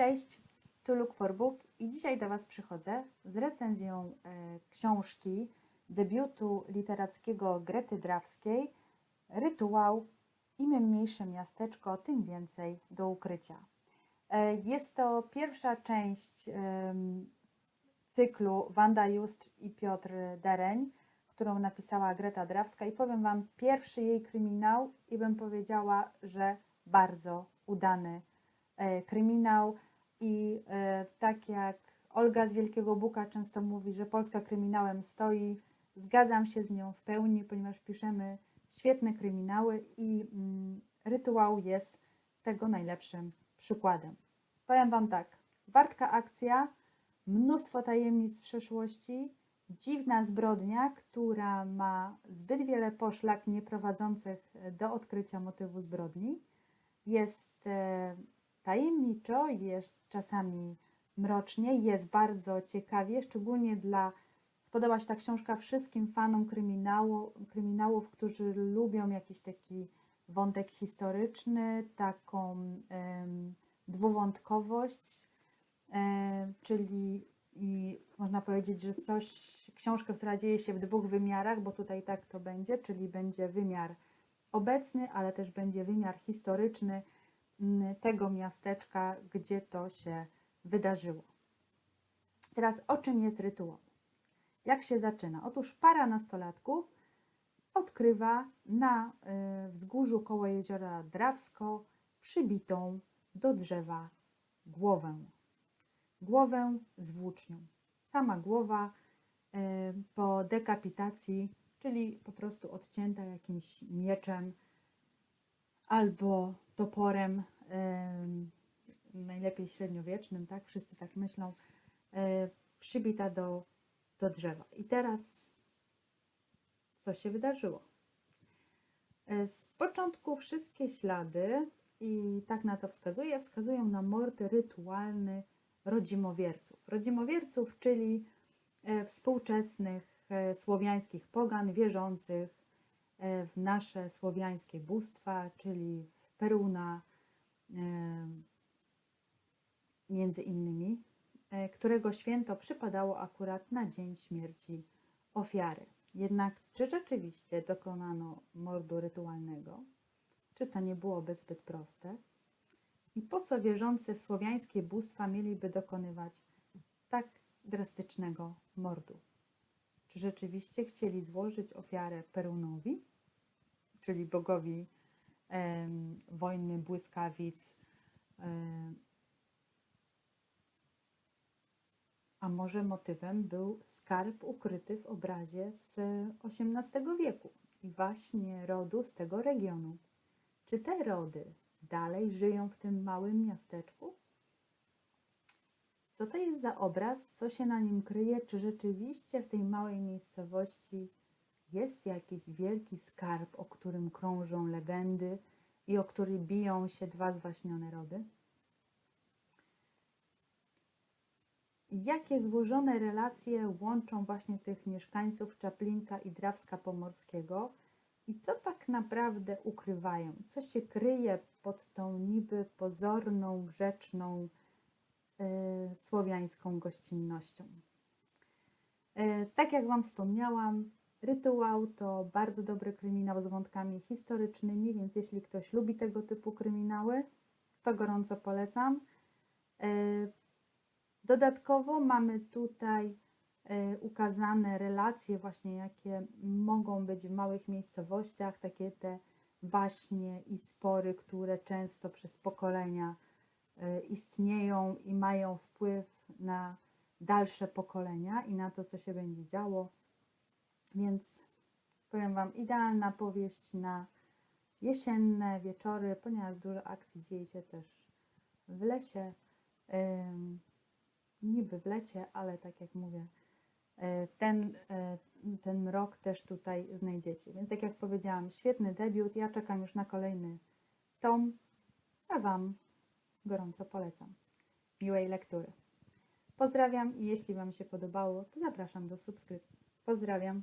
cześć, tu Look for Book i dzisiaj do Was przychodzę z recenzją e, książki debiutu literackiego Grety Drawskiej Rytuał Im mniejsze miasteczko, tym więcej do ukrycia. E, jest to pierwsza część cyklu Wanda Just i Piotr Dereń, którą napisała Greta Drawska i powiem Wam, pierwszy jej kryminał i bym powiedziała, że bardzo udany e, kryminał i e, tak jak Olga z Wielkiego Buka często mówi, że Polska kryminałem stoi, zgadzam się z nią w pełni, ponieważ piszemy świetne kryminały i mm, rytuał jest tego najlepszym przykładem. Powiem Wam tak, wartka akcja, mnóstwo tajemnic z przeszłości, dziwna zbrodnia, która ma zbyt wiele poszlak nieprowadzących do odkrycia motywu zbrodni. Jest e, tajemniczo, jest czasami mrocznie, jest bardzo ciekawie, szczególnie dla. Spodoba się ta książka wszystkim fanom kryminału, kryminałów, którzy lubią jakiś taki wątek historyczny, taką dwuwątkowość, czyli i można powiedzieć, że coś, książkę, która dzieje się w dwóch wymiarach, bo tutaj tak to będzie, czyli będzie wymiar obecny, ale też będzie wymiar historyczny tego miasteczka, gdzie to się wydarzyło. Teraz o czym jest rytuał? Jak się zaczyna? Otóż para nastolatków odkrywa na y, wzgórzu koło jeziora Drawsko przybitą do drzewa głowę. Głowę z włócznią. Sama głowa y, po dekapitacji, czyli po prostu odcięta jakimś mieczem albo toporem, najlepiej średniowiecznym, tak? Wszyscy tak myślą, y, przybita do, do drzewa. I teraz co się wydarzyło? E, Z początku wszystkie ślady, i tak na to wskazuje, wskazują na mord rytualny rodzimowierców. Rodzimowierców, czyli e, współczesnych e, słowiańskich pogan wierzących e, w nasze słowiańskie bóstwa, czyli w Peruna, e, między innymi, e, którego święto przypadało akurat na dzień śmierci ofiary. Jednak czy rzeczywiście dokonano mordu rytualnego? Czy to nie byłoby zbyt proste? I po co wierzące słowiańskie bóstwa mieliby dokonywać tak drastycznego mordu? Czy rzeczywiście chcieli złożyć ofiarę Perunowi, czyli bogowi em, wojny, błyskawic, em, A może motywem był skarb ukryty w obrazie z XVIII wieku i właśnie rodu z tego regionu. Czy te rody dalej żyją w tym małym miasteczku? Co to jest za obraz? Co się na nim kryje? Czy rzeczywiście w tej małej miejscowości jest jakiś wielki skarb, o którym krążą legendy i o który biją się dwa zwaśnione rody? Jakie złożone relacje łączą właśnie tych mieszkańców Czaplinka i Drawska Pomorskiego i co tak naprawdę ukrywają? Co się kryje pod tą niby pozorną, grzeczną, słowiańską gościnnością? E, tak jak Wam wspomniałam, Rytuał to bardzo dobry kryminał z wątkami historycznymi, więc jeśli ktoś lubi tego typu kryminały, to gorąco polecam. E, Dodatkowo mamy tutaj e, ukazane relacje właśnie, jakie mogą być w małych miejscowościach, takie te waśnie i spory, które często przez pokolenia e, istnieją i mają wpływ na dalsze pokolenia i na to, co się będzie działo. Więc powiem Wam, idealna powieść na jesienne wieczory, ponieważ dużo akcji dzieje się też w lesie. Niby w lecie, ale tak jak mówię, e, ten, e, ten rok też tutaj znajdziecie. Więc tak jak powiedziałam, świetny debiut. Ja czekam już na kolejny tom, a Wam gorąco polecam. Miłej lektury. Pozdrawiam i jeśli Wam się podobało, to zapraszam do subskrypcji. Pozdrawiam.